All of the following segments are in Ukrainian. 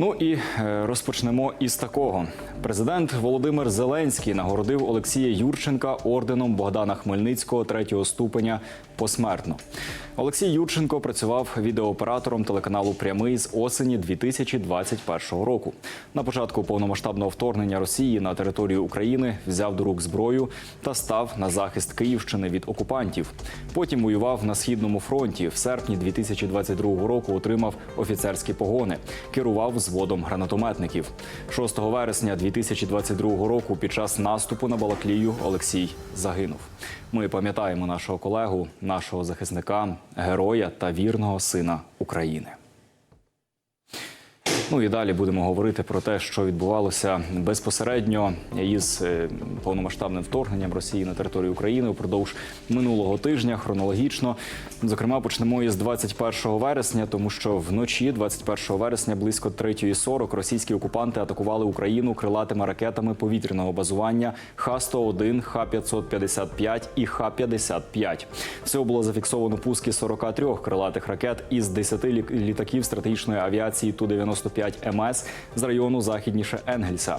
Ну і е, розпочнемо із такого. Президент Володимир Зеленський нагородив Олексія Юрченка орденом Богдана Хмельницького третього ступеня посмертно. Олексій Юрченко працював відеооператором телеканалу Прямий з осені 2021 року. На початку повномасштабного вторгнення Росії на територію України взяв до рук зброю та став на захист Київщини від окупантів. Потім воював на східному фронті. В серпні 2022 року отримав офіцерські погони, керував взводом гранатометників. 6 вересня 2022 року під час наступу на Балаклію Олексій загинув. Ми пам'ятаємо нашого колегу, нашого захисника, героя та вірного сина України. Ну і далі будемо говорити про те, що відбувалося безпосередньо із е, повномасштабним вторгненням Росії на територію України упродовж минулого тижня. Хронологічно, зокрема, почнемо із 21 вересня, тому що вночі, 21 вересня, близько 3.40 російські окупанти атакували Україну крилатими ракетами повітряного базування Х-101, Х-555 і Х-55. Всього було зафіксовано пуски 43 крилатих ракет із 10 лі- літаків стратегічної авіації Ту-95 МС з району західніше Енгельса.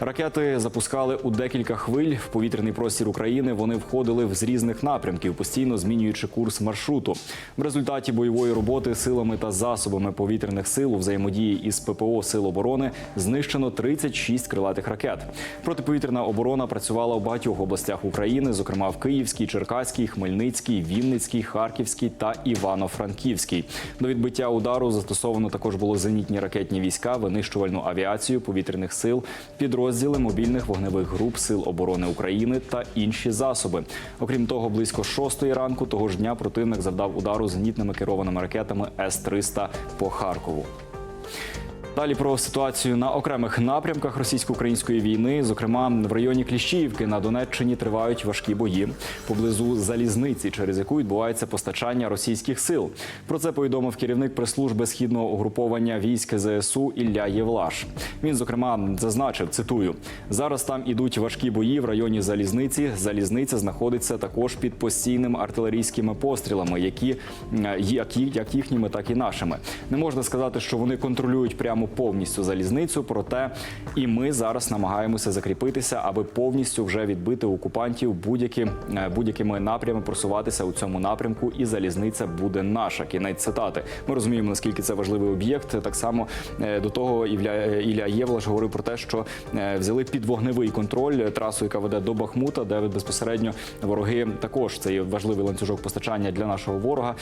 Ракети запускали у декілька хвиль в повітряний простір України. Вони входили з різних напрямків, постійно змінюючи курс маршруту. В результаті бойової роботи силами та засобами повітряних сил у взаємодії із ППО Сил оборони знищено 36 крилатих ракет. Протиповітряна оборона працювала у багатьох областях України, зокрема в Київській, Черкаській, Хмельницькій, Вінницькій, Харківській та Івано-Франківській. До відбиття удару застосовано також було зенітні ракетні війська, винищувальну авіацію повітряних сил, підрозділи мобільних вогневих груп Сил оборони України та інші засоби. Окрім того, близько шостої ранку того ж дня противник завдав удару зенітними керованими ракетами С-300 по Харкову. Далі про ситуацію на окремих напрямках російсько-української війни, зокрема в районі Кліщіївки на Донеччині тривають важкі бої поблизу залізниці, через яку відбувається постачання російських сил. Про це повідомив керівник прес-служби східного угруповання військ ЗСУ Ілля Євлаш. Він зокрема зазначив, цитую: зараз там ідуть важкі бої в районі залізниці. Залізниця знаходиться також під постійними артилерійськими пострілами, які як, як їхніми, так і нашими. Не можна сказати, що вони контролюють прямо повністю залізницю. Проте і ми зараз намагаємося закріпитися, аби повністю вже відбити окупантів будь-які е, будь-якими напрямами просуватися у цьому напрямку. І залізниця буде наша. Кінець цитати. Ми розуміємо, наскільки це важливий об'єкт. Так само е, до того е, Ілля Євлаш говорив про те, що взяли під вогневий контроль трасу, яка веде до Бахмута, де безпосередньо вороги також це є важливий ланцюжок постачання для нашого ворога.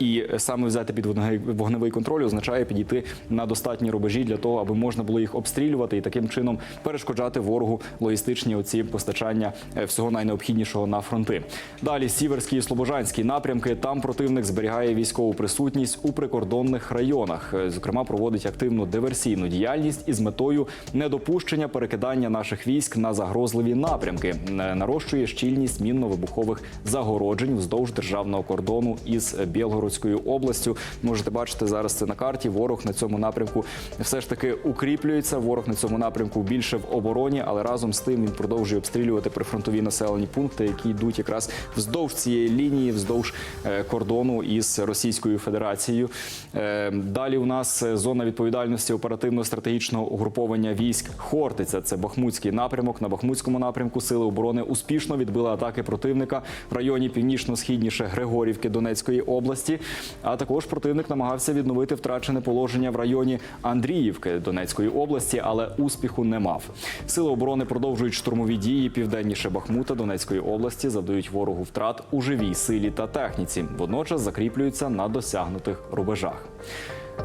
І саме взяти під вогневий- контроль означає підійти на достатні рубежі для того, аби можна було їх обстрілювати і таким чином перешкоджати ворогу логістичні оці постачання е, всього найнеобхіднішого на фронти. Далі сіверський і слобожанський напрямки. Там противник зберігає військову присутність у прикордонних районах. Е, Зокрема, проводить активну диверсійну діяльність із метою недопущення перекидання наших військ на загрозливі напрямки. Е, Нарощує щільність мінно-вибухових загороджень вздовж державного кордону із Білгородською областю. Можете бачити зараз це на карті. Ворог на цьому напрямку все ж таки укріплюється. Ворог на цьому напрямку більше в обороні, але разом з тим він продовжує обстрілювати прифронтові населені пункти, які йдуть якраз вздовж цієї лінії, вздовж е, кордону із Російською Федерацією. Е, Далі у нас е, зона відповідальності оперативно-стратегічного угруповання військ Хортиця. Це Бахмутський напрямок. На Бахмутському напрямку сили оборони успішно відбили атаки противника в районі північно-східніше Григорівки Донецької області. А також противник намагався відновити втрачене положення в районі Андріївки Донецької області, але успіху не мав. Сили оборони продовжують штурмові дії південніше Бахмута Донецької області, завдають ворогу втрат у живій силі та техніці. Водночас закріплюються на досягнутих рубежах.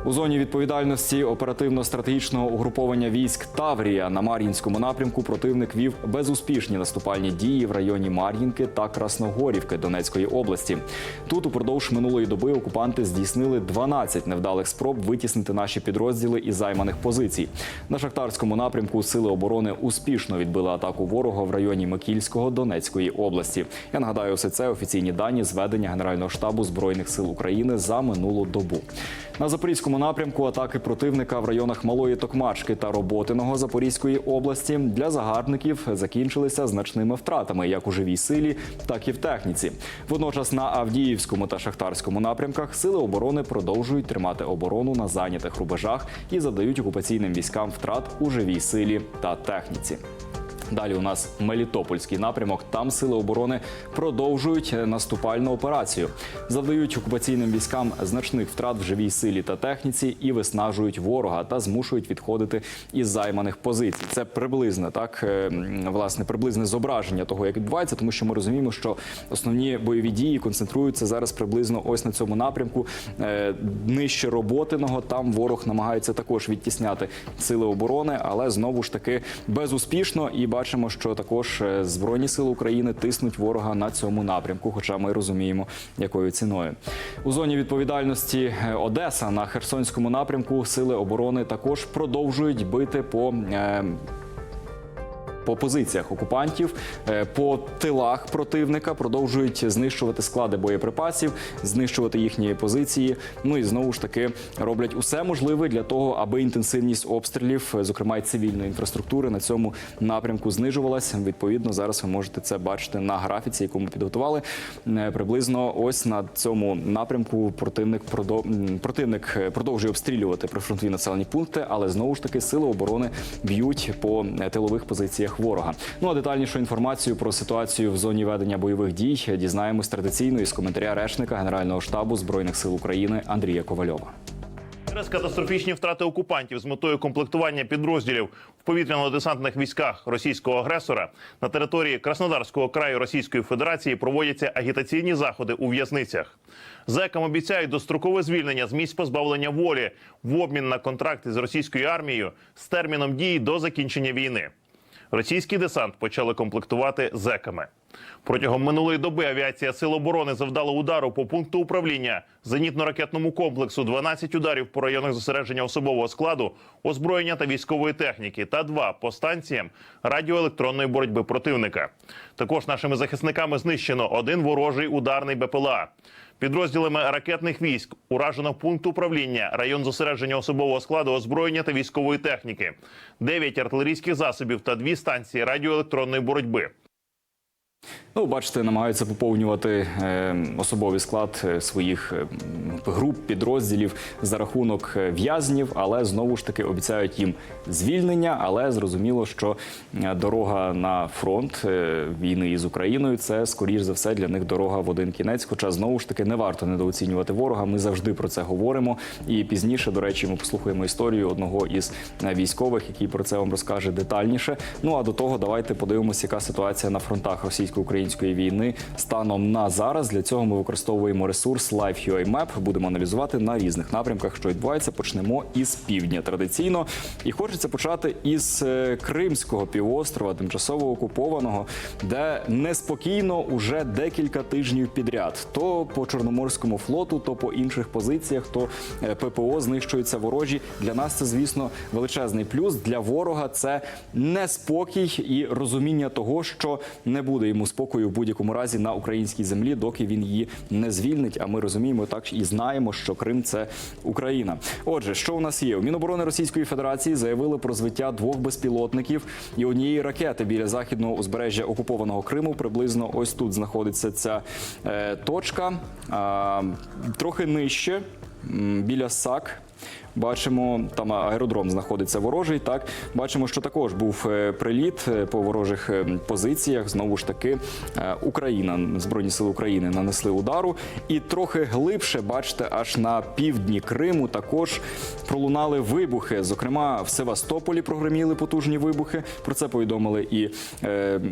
У зоні відповідальності оперативно-стратегічного угруповання військ Таврія на Мар'їнському напрямку противник вів безуспішні наступальні дії в районі Мар'їнки та Красногорівки Донецької області. Тут упродовж минулої доби окупанти здійснили 12 невдалих спроб витіснити наші підрозділи із займаних позицій. На шахтарському напрямку сили оборони успішно відбили атаку ворога в районі Микільського Донецької області. Я нагадаю, все це офіційні дані зведення Генерального штабу збройних сил України за минулу добу. На Запорізькому запорізькому напрямку атаки противника в районах Малої Токмачки та Роботиного Запорізької області для загарбників закінчилися значними втратами як у живій силі, так і в техніці. Водночас на Авдіївському та Шахтарському напрямках сили оборони продовжують тримати оборону на зайнятих рубежах і задають окупаційним військам втрат у живій силі та техніці. Далі у нас Мелітопольський напрямок. Там сили оборони продовжують наступальну операцію, завдають окупаційним військам значних втрат в живій силі та техніці і виснажують ворога та змушують відходити із займаних позицій. Це приблизне так е, власне приблизне зображення того, як відбувається, тому що ми розуміємо, що основні бойові дії концентруються зараз приблизно ось на цьому напрямку. Е, Нижче роботиного там ворог намагається також відтісняти сили оборони, але знову ж таки безуспішно. І бачимо, що також е, збройні сили України тиснуть ворога на цьому напрямку. Хоча ми розуміємо, якою ціною у зоні відповідальності е, Одеса на Херсонському напрямку сили оборони також продовжують бити по. По позиціях окупантів, е, по тилах противника продовжують знищувати склади боєприпасів, знищувати їхні позиції. Ну і знову ж таки роблять усе можливе для того, аби інтенсивність обстрілів, е, зокрема й цивільної інфраструктури, на цьому напрямку знижувалася. Відповідно, зараз ви можете це бачити на графіці, яку ми підготували. Е, Приблизно ось на цьому напрямку противник противник продовжує обстрілювати прифронтові населені пункти, але знову ж таки сили оборони б'ють по тилових позиціях ворога. Ну а детальнішу інформацію про ситуацію в зоні ведення бойових дій дізнаємось традиційно із коментаря речника Генерального штабу збройних сил України Андрія Ковальова. Через катастрофічні втрати окупантів з метою комплектування підрозділів в повітряно-десантних військах російського агресора на території Краснодарського краю Російської Федерації проводяться агітаційні заходи у в'язницях. Зекам обіцяють дострокове звільнення з місць позбавлення волі в обмін на контракти з російською армією з терміном дії до закінчення війни. Російський десант почали комплектувати зеками. Протягом минулої доби авіація Сил оборони завдала удару по пункту управління зенітно-ракетному комплексу, 12 ударів по районах зосередження особового складу, озброєння та військової техніки, та два по станціям радіоелектронної боротьби противника. Також нашими захисниками знищено один ворожий ударний БПЛА. Підрозділами ракетних військ уражено пункт управління, район зосередження особового складу, озброєння та військової техніки, 9 артилерійських засобів та дві станції радіоелектронної боротьби. Ну, бачите, намагаються поповнювати е, особовий склад е, своїх е, груп, підрозділів за рахунок в'язнів, але знову ж таки обіцяють їм звільнення. Але зрозуміло, що дорога на фронт війни із Україною це скоріш за все для них дорога в один кінець. Хоча знову ж таки не варто недооцінювати ворога. Ми завжди про це говоримо. І пізніше, до речі, ми послухаємо історію одного із військових, який про це вам розкаже детальніше. Ну а до того давайте подивимося, яка ситуація на фронтах російсько-української війни станом на зараз. Для цього ми використовуємо ресурс Life.ua Map. Будемо аналізувати на різних напрямках, що відбувається. Почнемо із півдня традиційно. І хочеться почати із е, Кримського півострова, тимчасово окупованого, де неспокійно уже декілька тижнів підряд. То по Чорноморському флоту, то по інших позиціях, то е, ППО знищуються ворожі. Для нас це, звісно, величезний плюс. Для ворога це неспокій і розуміння того, що не буде йому спокою в будь-якому разі на українській землі, доки він її не звільнить. А ми розуміємо так і знаємо, що Крим це Україна. Отже, що у нас є? У Міноборони Російської Федерації заявили про збиття двох безпілотників і однієї ракети біля західного узбережжя окупованого Криму. Приблизно ось тут знаходиться ця е, точка. А, трохи нижче біля САК. Бачимо, там аеродром знаходиться ворожий. Так бачимо, що також був е, приліт е, по ворожих е, позиціях. Знову ж таки, Україна, збройні сили України нанесли удару, і трохи глибше, бачите, аж на півдні Криму також пролунали вибухи. Зокрема, в Севастополі прогреміли потужні вибухи. Про це повідомили і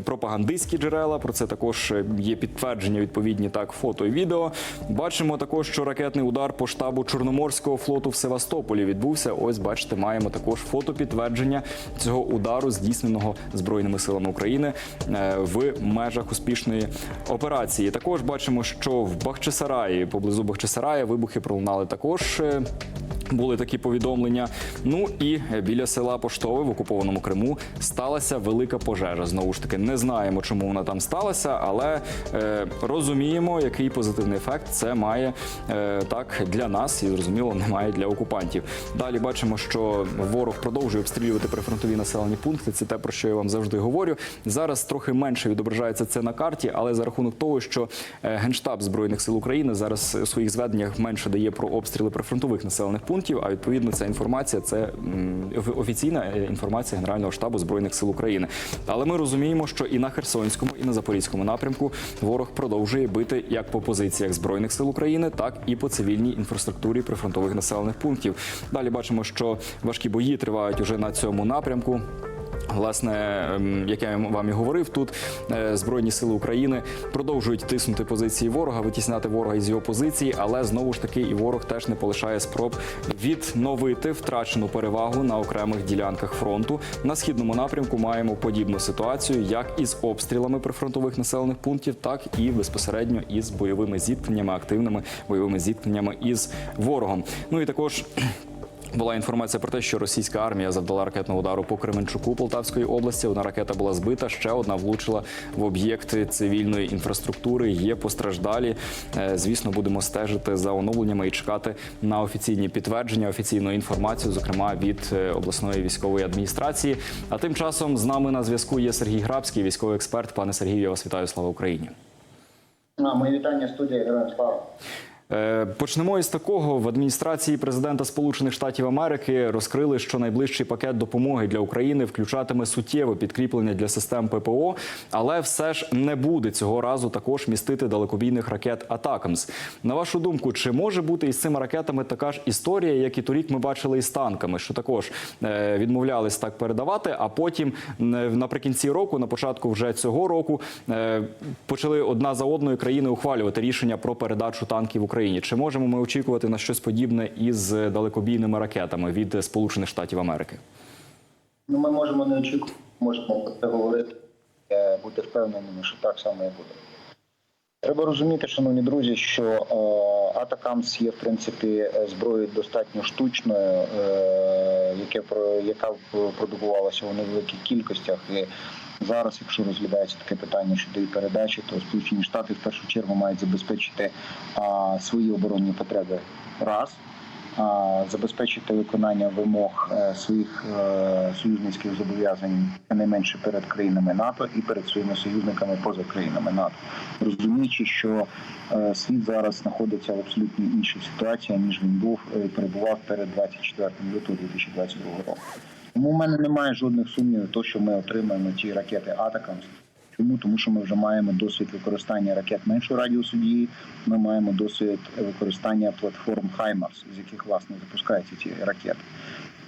пропагандистські джерела. Про це також є підтвердження відповідні так, фото і відео. Бачимо також, що ракетний удар по штабу Чорноморського флоту в Севастополі відбувся. Ось бачите, маємо також фото підтвердження цього удару, здійсненого збройними силами України е, в межах успішної операції. Також бачимо, що в Бахчисараї, поблизу Бахчисарая, вибухи пролунали також. е, Були такі повідомлення. Ну і біля села Поштове в окупованому Криму сталася велика пожежа. Знову ж таки, не знаємо, чому вона там сталася, але е, розуміємо, який позитивний ефект це має е, так для нас і зрозуміло немає для окупантів. Далі бачимо, що ворог продовжує обстрілювати прифронтові населені пункти. Це те, про що я вам завжди говорю. Зараз трохи менше відображається це на карті, але за рахунок того, що е, генштаб збройних сил України зараз у своїх зведеннях менше дає про обстріли прифронтових населених пунктів. А відповідно, ця інформація це офіційна е, інформація Генерального штабу збройних сил України. Але ми розуміємо, що і на Херсонському, і на Запорізькому напрямку ворог продовжує бити як по позиціях збройних сил України, так і по цивільній інфраструктурі прифронтових населених пунктів. Далі бачимо, що важкі бої тривають уже на цьому напрямку. Власне, ем, як я вам і говорив, тут е, збройні сили України продовжують тиснути позиції ворога, витісняти ворога із його позиції, але знову ж таки і ворог теж не полишає спроб відновити втрачену перевагу на окремих ділянках фронту. На східному напрямку маємо подібну ситуацію, як із обстрілами прифронтових населених пунктів, так і безпосередньо із бойовими зіткненнями, активними бойовими зіткненнями із ворогом. Ну і також. Була інформація про те, що російська армія завдала ракетного удару по Кременчуку Полтавської області. Одна ракета була збита, ще одна влучила в об'єкти цивільної інфраструктури. Є постраждалі. Е, Звісно, будемо стежити за оновленнями і чекати на офіційні підтвердження, офіційну інформацію, зокрема від е, обласної військової адміністрації. А тим часом з нами на зв'язку є Сергій Грабський, військовий експерт. Пане Сергію, я вас вітаю. Слава Україні. А, мої вітання студія Героям Слава. Е, Почнемо із такого в адміністрації президента Сполучених Штатів Америки розкрили, що найближчий пакет допомоги для України включатиме суттєве підкріплення для систем ППО, але все ж не буде цього разу також містити далекобійних ракет Атакамс. На вашу думку, чи може бути із цими ракетами така ж історія, як і торік ми бачили із танками, що також е, відмовлялись так передавати, а потім наприкінці року, на початку вже цього року, е, почали одна за одною країни ухвалювати рішення про передачу танків Україні. Чи можемо ми очікувати на щось подібне із далекобійними ракетами від Сполучених Штатів Америки? Ну, ми можемо не очікувати, можемо про це говорити, е, бути впевненими, що так само і буде. Треба розуміти, шановні друзі, що е, Атакамс є в принципі зброєю достатньо штучною, е, яке яка продукувалася у невеликих кількостях. І зараз, якщо розглядається таке питання щодо передачі, то Сполучені Штати в першу чергу мають забезпечити а, свої оборонні потреби раз. а, Забезпечити виконання вимог е, своїх е, союзницьких зобов'язань найменше перед країнами НАТО і перед своїми союзниками поза країнами НАТО, розуміючи, що е, світ зараз знаходиться в абсолютно іншій ситуації, ніж він був перебував перед 24 лютого 2022 року. Тому в мене немає жодних сумнівів, то що ми отримаємо ті ракети Атакамс. Чому? Тому що ми вже маємо досвід використання ракет меншого радіусу дії. Ми маємо досвід використання платформ Хаймарс, з яких власне запускаються ці ракети.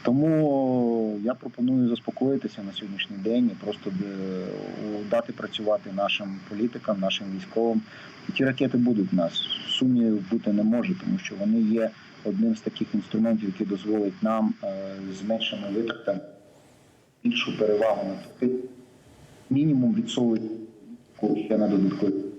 Тому я пропоную заспокоїтися на сьогоднішній день і просто е, дати працювати нашим політикам, нашим військовим. І ті ракети будуть в нас. Сумнівів бути не може, тому що вони є одним з таких інструментів, який дозволить нам е, з меншими витратами більшу перевагу на тих мінімум відсовують ще на додаткові.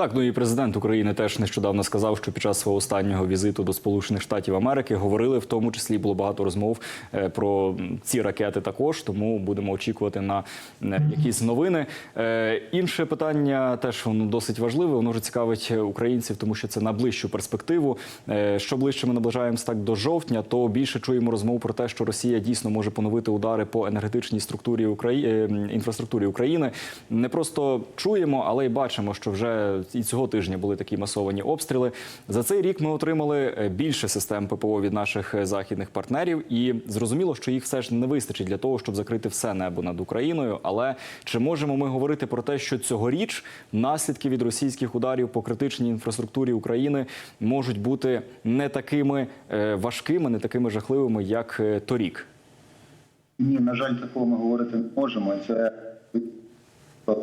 Так, ну і президент України теж нещодавно сказав, що під час свого останнього візиту до Сполучених Штатів Америки говорили в тому числі було багато розмов е, про ці ракети також. Тому будемо очікувати на е, якісь новини. Е, Інше питання теж воно досить важливе. Воно вже цікавить українців, тому що це на ближчу перспективу. Що ближче ми наближаємося так до жовтня, то більше чуємо розмов про те, що Росія дійсно може поновити удари по енергетичній структурі України інфраструктурі України. Не просто чуємо, але й бачимо, що вже і цього тижня були такі масовані обстріли. За цей рік ми отримали е, більше систем ППО від наших е, західних партнерів, і зрозуміло, що їх все ж не вистачить для того, щоб закрити все небо над Україною. Але чи можемо ми говорити про те, що цьогоріч наслідки від російських ударів по критичній інфраструктурі України можуть бути не такими е, важкими, не такими жахливими, як торік? Ні, на жаль, такого ми говорити не можемо. Це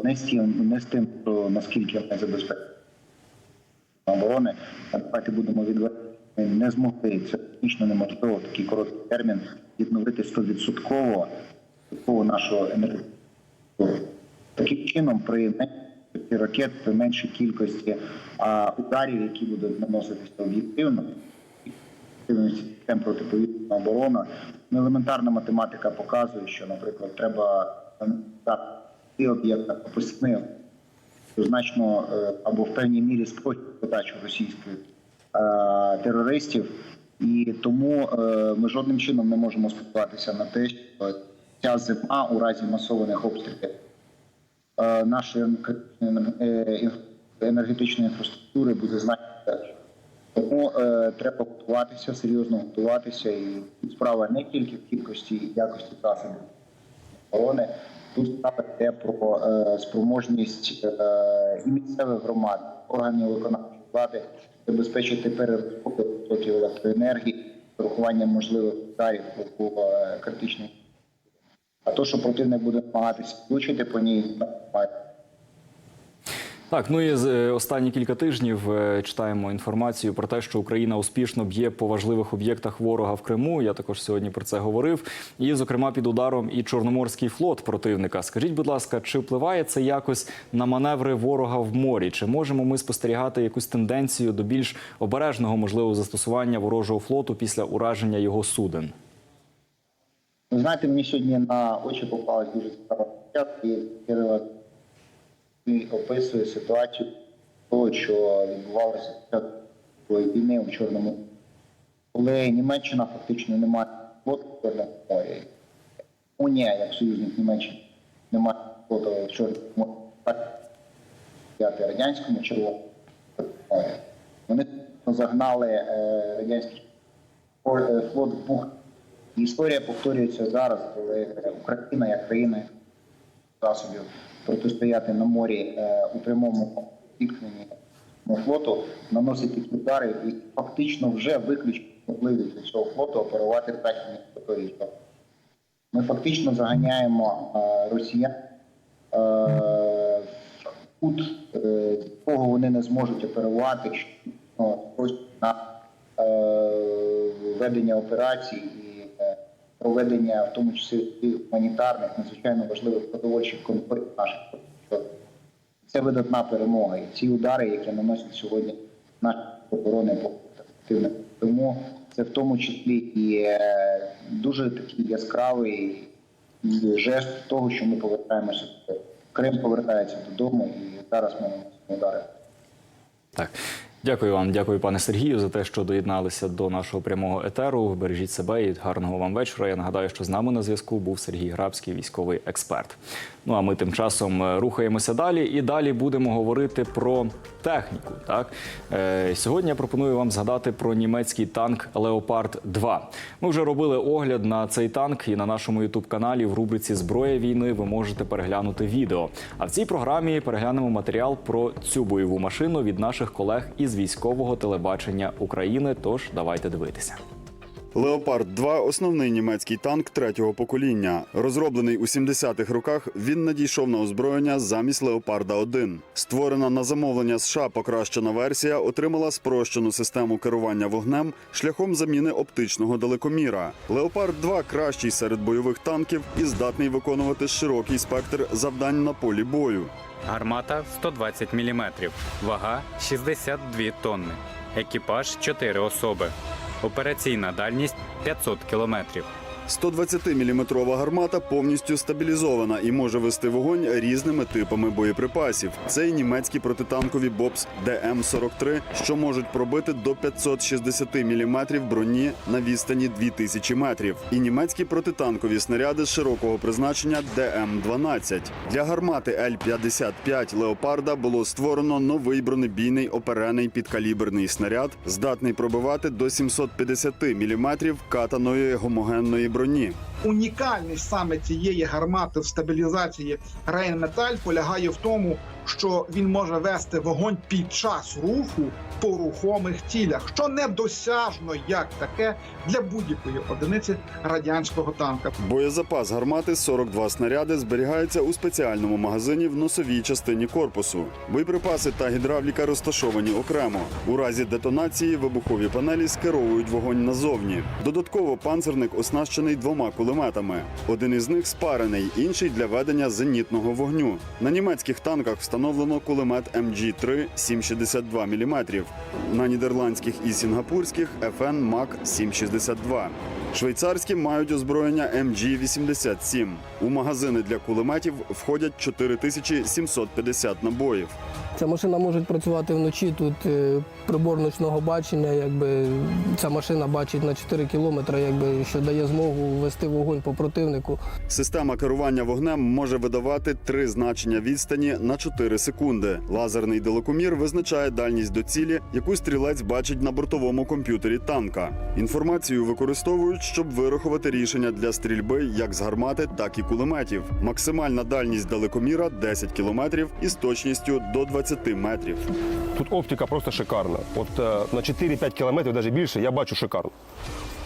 не з тим, не з тим, що наскільки ми забезпечуємо оборони. Давайте будемо відверті. Не змогли це технічно неможливо такий короткий термін відновити 100% нашого енергетичного. Таким чином, при меншості ракет, при меншій кількості а, ударів, які будуть наноситися об'єктивно, систем протиповітряної оборони. Ну, елементарна математика показує, що, наприклад, треба об'єкти описни значно е, або в певній мірі спрощує задачу російських е, терористів, і тому е, ми жодним чином не можемо сподіватися на те, що ця зима у разі масованих обстрілів нашої енергетичної інфраструктури буде значно. Тому е, треба готуватися, серйозно готуватися, і справа не тільки в кількості і якості засобів оборони. Тут справа про е, спроможність е, і місцевих громад, органів виконавчої влади забезпечити переробку потоків електроенергії, з можливих ударів по е, критичній. А то, що противник буде намагатися влучити по ній, має Так, ну і е, останні кілька тижнів е, читаємо інформацію про те, що Україна успішно б'є по важливих об'єктах ворога в Криму. Я також сьогодні про це говорив. І, зокрема, під ударом і Чорноморський флот противника. Скажіть, будь ласка, чи впливає це якось на маневри ворога в морі? Чи можемо ми спостерігати якусь тенденцію до більш обережного можливого застосування ворожого флоту після ураження його суден? Знаєте, мені сьогодні на очі попалась дуже цікава і Кирила описує ситуацію того, що відбувалося війни у Чорному, морі. коли Німеччина фактично не має флоту в Чорному морі. Унія, як союзник Німеччини, не має флоту в Чорному морі. Радянському червоному морі. Вони загнали е, радянський флот е, в бухту. І історія повторюється зараз, коли Україна як країна засобів протистояти на морі е, у прямому зіткненні флоту наносить такі удари і фактично вже виключить можливість для цього флоту оперувати в західній акваторії. Ми фактично заганяємо е, росіян е, кут, з якого вони не зможуть оперувати ну, на ведення операцій проведення, в тому числі гуманітарних, надзвичайно важливих продовольчих конфліктів наших. Це видатна перемога. І ці удари, які наносять сьогодні наші оборони по ефективним. Тому це в тому числі і е, дуже такий яскравий жест того, що ми повертаємося. Крим повертається додому, і зараз ми наносимо удари. Так. Дякую вам, дякую, пане Сергію, за те, що доєдналися до нашого прямого етеру. Бережіть себе і гарного вам вечора. Я нагадаю, що з нами на зв'язку був Сергій Грабський, військовий експерт. Ну а ми тим часом е, рухаємося далі і далі будемо говорити про техніку. Так е, сьогодні я пропоную вам згадати про німецький танк Леопард 2 Ми вже робили огляд на цей танк, і на нашому ютуб-каналі в рубриці Зброя війни ви можете переглянути відео. А в цій програмі переглянемо матеріал про цю бойову машину від наших колег із військового телебачення України. Тож давайте дивитися. Леопард 2 основний німецький танк третього покоління. Розроблений у 70-х роках, він надійшов на озброєння замість Леопарда 1 Створена на замовлення США покращена версія отримала спрощену систему керування вогнем шляхом заміни оптичного далекоміра. Леопард 2 кращий серед бойових танків і здатний виконувати широкий спектр завдань на полі бою. Гармата 120 мм, вага 62 тонни, екіпаж 4 особи, операційна дальність 500 км. 120-мм гармата повністю стабілізована і може вести вогонь різними типами боєприпасів. Це й німецькі протитанкові БОПС ДМ-43, що можуть пробити до 560 мм броні на відстані 2000 метрів, і німецькі протитанкові снаряди широкого призначення ДМ-12. Для гармати Л-55 Леопарда було створено новий бронебійний оперений підкаліберний снаряд, здатний пробивати до 750 мм катаної гомогенної броні броні унікальність саме цієї гармати в стабілізації Рейнметаль полягає в тому, що він може вести вогонь під час руху по рухомих цілях, що недосяжно як таке для будь-якої одиниці радянського танка. Боєзапас гармати 42 снаряди зберігається у спеціальному магазині в носовій частині корпусу. Боєприпаси та гідравліка розташовані окремо. У разі детонації вибухові панелі скеровують вогонь назовні. Додатково панцерник оснащений двома кулеметами. Один із них спарений, інший для ведення зенітного вогню. На німецьких танках встановлено кулемет МГ-3 7,62 мм, на нідерландських і сінгапурських FN Мак 7,62. Швейцарські мають озброєння MG87. У магазини для кулеметів входять 4750 набоїв. Ця машина може працювати вночі. Тут е, прибор ночного бачення. Якби ця машина бачить на 4 кілометри, якби що дає змогу вести вогонь по противнику. Система керування вогнем може видавати три значення відстані на 4 секунди. Лазерний далекомір визначає дальність до цілі, яку стрілець бачить на бортовому комп'ютері танка. Інформацію використовують, щоб вирахувати рішення для стрільби як з гармати, так і кулеметів. Максимальна дальність далекоміра 10 кілометрів із точністю до 20 метрів. Тут оптика просто шикарна. От е, на 4-5 кілометрів, навіть більше, я бачу шикарно.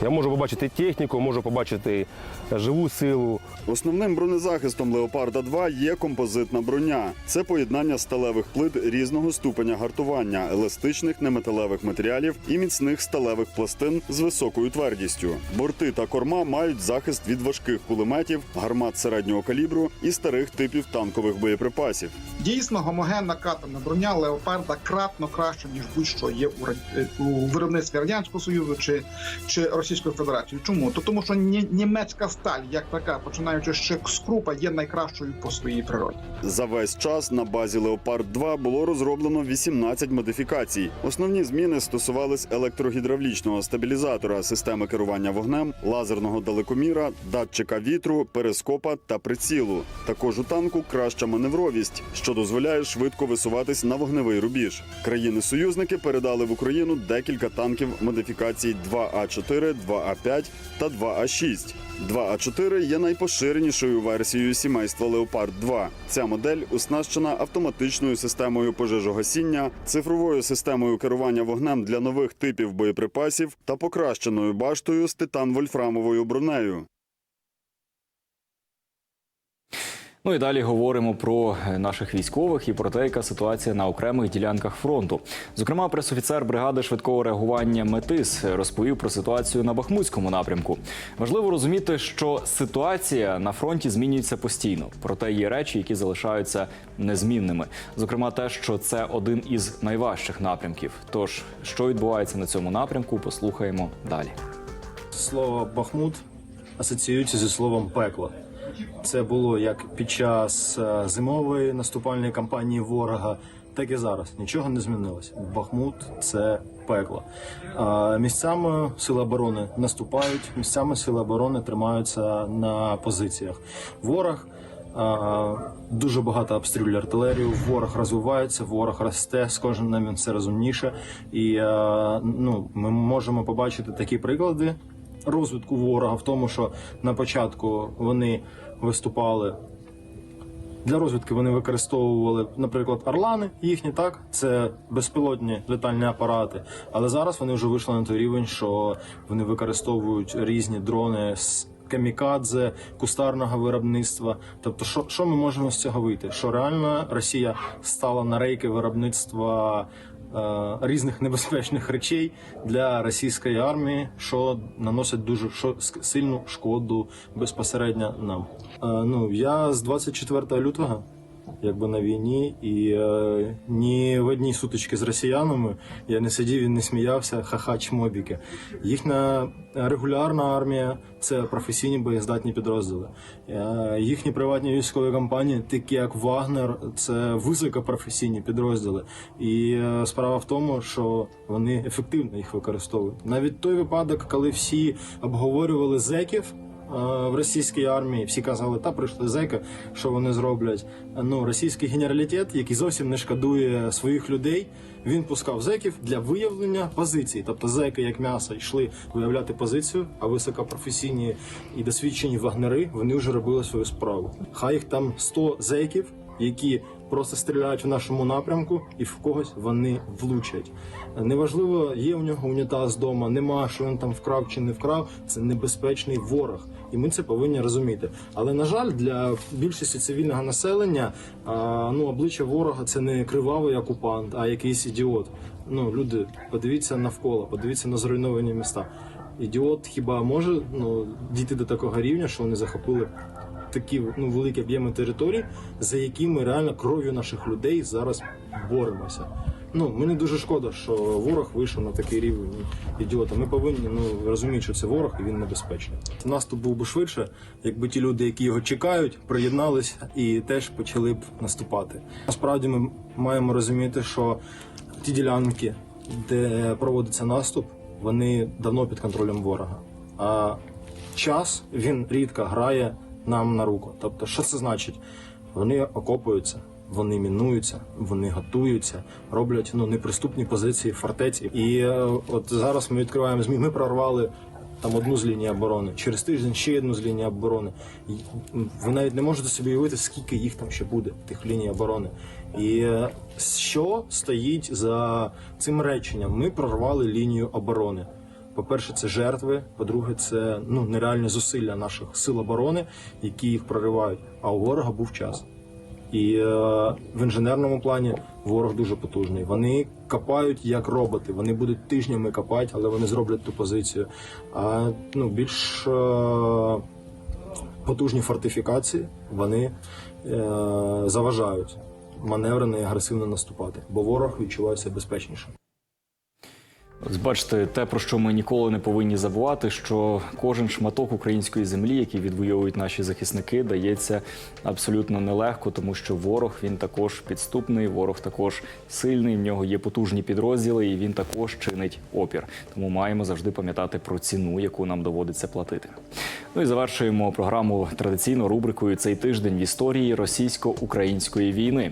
Я можу побачити техніку, можу побачити живу силу. Основним бронезахистом Леопарда 2 є композитна броня. Це поєднання сталевих плит різного ступеня гартування, еластичних неметалевих матеріалів і міцних сталевих пластин з високою твердістю. Борти та корма мають захист від важких кулеметів, гармат середнього калібру і старих типів танкових боєприпасів. Дійсно, гомогенна катана броня леопарда кратно краще, ніж будь-що є у, е, виробництві Радянського Союзу чи, чи Російської Федерації. Чому? То тому, що ні- німецька сталь, як така, починаючи ще з крупа, є найкращою по своїй природі. За весь час на базі Леопард 2 було розроблено 18 модифікацій. Основні зміни стосувались електрогідравлічного стабілізатора, системи керування вогнем, лазерного далекоміра, датчика вітру, перископа та прицілу. Також у танку краща маневровість, що дозволяє швидко висуватись на вогневий рубіж. Країни-союзники передали в Україну декілька танків модифікацій 2А4, 2А5 та 2А6. 2А4 є найпоширенішою версією сімейства Леопард 2. Ця модель оснащена автоматичною системою пожежогасіння, цифровою системою керування вогнем для нових типів боєприпасів та покращеною баштою з титан-вольфрамовою бронею. Ну і далі говоримо про наших військових і про те, яка ситуація на окремих ділянках фронту. Зокрема, пресофіцер бригади швидкого реагування Метис розповів про ситуацію на Бахмутському напрямку. Важливо розуміти, що ситуація на фронті змінюється постійно. Проте є речі, які залишаються незмінними. Зокрема, те, що це один із найважчих напрямків. Тож, що відбувається на цьому напрямку, послухаємо далі. Слово Бахмут асоціюється зі словом пекло. Це було як під час е, зимової наступальної кампанії ворога, так і зараз. Нічого не змінилося. Бахмут це пекло. Місцями сили оборони наступають, місцями сили оборони тримаються на позиціях. Ворог дуже багато обстрілює артилерію. Ворог розвивається, ворог росте, з кожним днем він все розумніше. І а, ну, ми можемо побачити такі приклади розвитку ворога в тому, що на початку вони виступали. Для розвідки вони використовували, наприклад, орлани їхні, так це безпілотні летальні апарати. Але зараз вони вже вийшли на той рівень, що вони використовують різні дрони з камікадзе, кустарного виробництва. Тобто, що, що ми можемо з цього вийти? Що реально Росія стала на рейки виробництва різних небезпечних речей для російської армії, що наносить дуже сильну шкоду безпосередньо нам. Е, ну я з 24 лютого. Якби на війні, і е, ні в одній сутичці з росіянами я не сидів і не сміявся, ха-ха, чмобіки. Їхня регулярна армія це професійні боєздатні підрозділи. Е, їхні приватні військові компанії, такі як Вагнер, це високопрофесійні підрозділи. І е, справа в тому, що вони ефективно їх використовують. Навіть той випадок, коли всі обговорювали зеків. Е, В російській армії всі казали, та прийшли зеки, що вони зроблять. Ну, російський генералітет, який зовсім не шкодує своїх людей, він пускав зеків для виявлення позицій. Тобто зеки, як м'ясо, йшли виявляти позицію, а високопрофесійні і досвідчені вагнери вони вже робили свою справу. Хай їх там 100 зеків, які просто стріляють в нашому напрямку, і в когось вони влучать. Неважливо, є у нього унітаз вдома, нема, що він там вкрав чи не вкрав. Це небезпечний ворог, і ми це повинні розуміти. Але на жаль, для більшості цивільного населення ну обличчя ворога це не кривавий окупант, а якийсь ідіот. Ну люди, подивіться навколо, подивіться на зруйновані міста. ідіот хіба може ну, дійти до такого рівня, що вони захопили такі ну, великі об'єми територій, за які ми реально кров'ю наших людей зараз боремося. Ну, мені дуже шкода, що ворог вийшов на такий рівень ідіота. Ми повинні ну, розуміти, що це ворог і він небезпечний. Наступ був би швидше, якби ті люди, які його чекають, приєдналися і теж почали б наступати. Насправді ми маємо розуміти, що ті ділянки, де проводиться наступ, вони давно під контролем ворога. А час він рідко грає нам на руку. Тобто, що це значить? Вони окопуються, вони мінуються, вони готуються, роблять ну неприступні позиції фортеці. І е, от зараз ми відкриваємо змі. Ми прорвали там одну з лінії оборони. Через тиждень ще одну з лінії оборони. Ви навіть не можете собі уявити, скільки їх там ще буде, тих ліній оборони. І е, що стоїть за цим реченням? Ми прорвали лінію оборони. По-перше, це жертви. По-друге, це ну нереальні зусилля наших сил оборони, які їх проривають. А у ворога був час. І е, в інженерному плані ворог дуже потужний. Вони копають як роботи. Вони будуть тижнями копати, але вони зроблять ту позицію. А ну більш е, потужні фортифікації вони е, заважають маневрено і агресивно наступати, бо ворог відчуває себе безпечніше. Бачите, те, про що ми ніколи не повинні забувати, що кожен шматок української землі, який відвоюють наші захисники, дається абсолютно нелегко, тому що ворог він також підступний, ворог також сильний. В нього є потужні підрозділи, і він також чинить опір. Тому маємо завжди пам'ятати про ціну, яку нам доводиться платити. Ну і завершуємо програму традиційно рубрикою цей тиждень в історії російсько-української війни.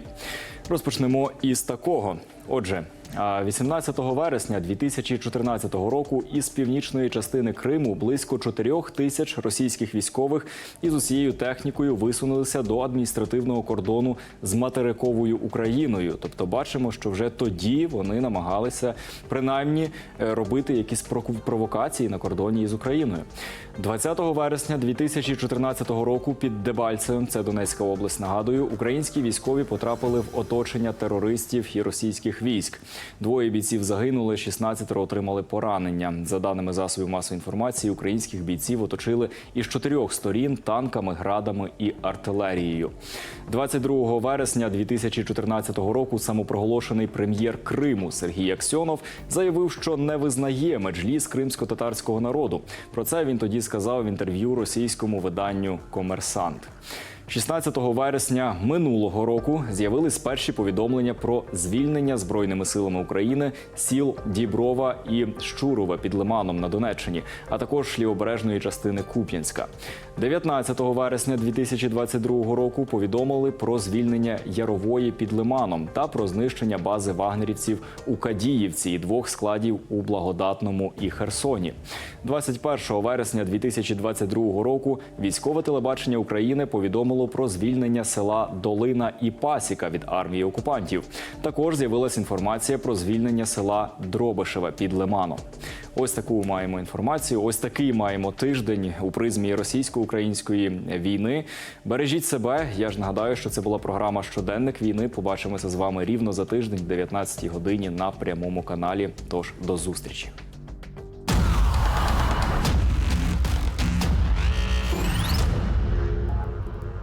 Розпочнемо із такого. Отже, 18 вересня 2014 року із північної частини Криму близько 4 тисяч російських військових із усією технікою висунулися до адміністративного кордону з материковою Україною. Тобто, бачимо, що вже тоді вони намагалися принаймні е, робити якісь провокації на кордоні із Україною. 20 вересня 2014 року під Дебальцевим, це Донецька область, нагадую, українські військові потрапили в оточення терористів і російських військ. Двоє бійців загинули, 16 отримали поранення. За даними засобів масової інформації, українських бійців оточили із чотирьох сторін танками, градами і артилерією. 22 вересня 2014 року самопроголошений прем'єр Криму Сергій Аксьонов заявив, що не визнає меджліс кримсько-татарського народу. Про це він тоді сказав в інтерв'ю російському виданню Комерсант. 16 вересня минулого року з'явились перші повідомлення про звільнення збройними силами України сіл Діброва і Щурове під Лиманом на Донеччині, а також лівобережної частини Куп'янська. 19 вересня 2022 року повідомили про звільнення Ярової під Лиманом та про знищення бази вагнерівців у Кадіївці і двох складів у Благодатному і Херсоні. 21 вересня 2022 року військове телебачення України повідомило про звільнення села Долина і Пасіка від армії окупантів. Також з'явилася інформація про звільнення села Дробишеве під Лиманом. Ось таку маємо інформацію. Ось такий маємо тиждень у призмі російсько-української війни. Бережіть себе. Я ж нагадаю, що це була програма Щоденник війни. Побачимося з вами рівно за тиждень, в 19 годині на прямому каналі. Тож до зустрічі.